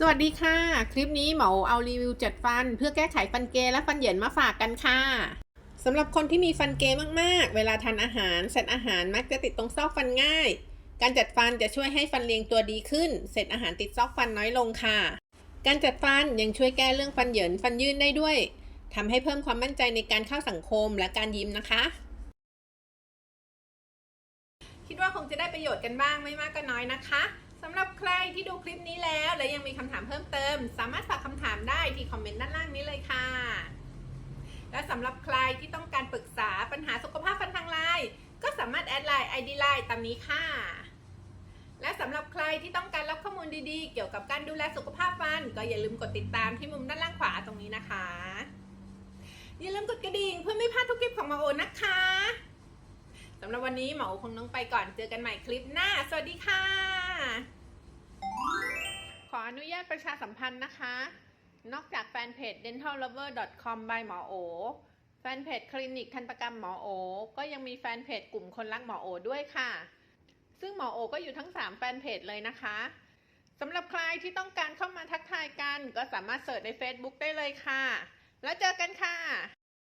สวัสดีค่ะ คลิปนี้หมอเอารีวิวจัดฟัน เพื่อแก้ไขฟันเกยและฟันเหยินมาฝากกันค่ะสำหรับคนที่มีฟันเกยมากๆ เวลาทานอาหารเศษอาหารมักจะติดตรงซอกฟันง่าย การจัดฟันจะช่วยให้ฟันเรียงตัวดีขึ้นเศษอาหารติดซอกฟันน้อยลงค่ะ การจัดฟันยังช่วยแก้เรื่องฟันเหยินฟันยื่นได้ด้วยทำให้เพิ่มความมั่นใจในการเข้าสังคมและการยิ้มนะคะ คิดว่าคงจะได้ประโยชน์กันบ้างไม่มากก็น้อยนะคะ ใครที่ดูคลิปนี้แล้ว และยังมีคำถามเพิ่มเติม สามารถฝากคำถามได้ที่คอมเมนต์ด้านล่างนี้เลยค่ะ และสำหรับใครที่ต้องการปรึกษาปัญหาสุขภาพฟันทางไลน์ก็สามารถแอดไลน์ ID ไลน์ตามนี้ค่ะ และสำหรับใครที่ต้องการรับข้อมูลดีๆ เกี่ยวกับการดูแลสุขภาพฟัน ก็อย่าลืมกดติดตามที่มุมด้านล่างขวาตรงนี้นะคะ อย่าลืมกดกระดิ่งเพื่อไม่พลาดทุกคลิปของมาโอนะคะสำหรับวันนี้หมอคงต้องไปก่อนเจอกันใหม่คลิปหน้า สวัสดีค่ะ อนุญาตประชาสัมพันธ์นะคะ นอกจากแฟนเพจ dentallover.com by หมอโอ แฟนเพจคลินิกทันตกรรมหมอโอ ก็ยังมีแฟนเพจกลุ่มคนรักหมอโอด้วยค่ะ ซึ่งหมอโอก็อยู่ทั้ง 3 แฟนเพจเลยนะคะสำหรับใครที่ต้องการเข้ามาทักทายกัน ก็สามารถเสิร์ชใน Facebook ได้เลยค่ะ แล้วเจอกันค่ะ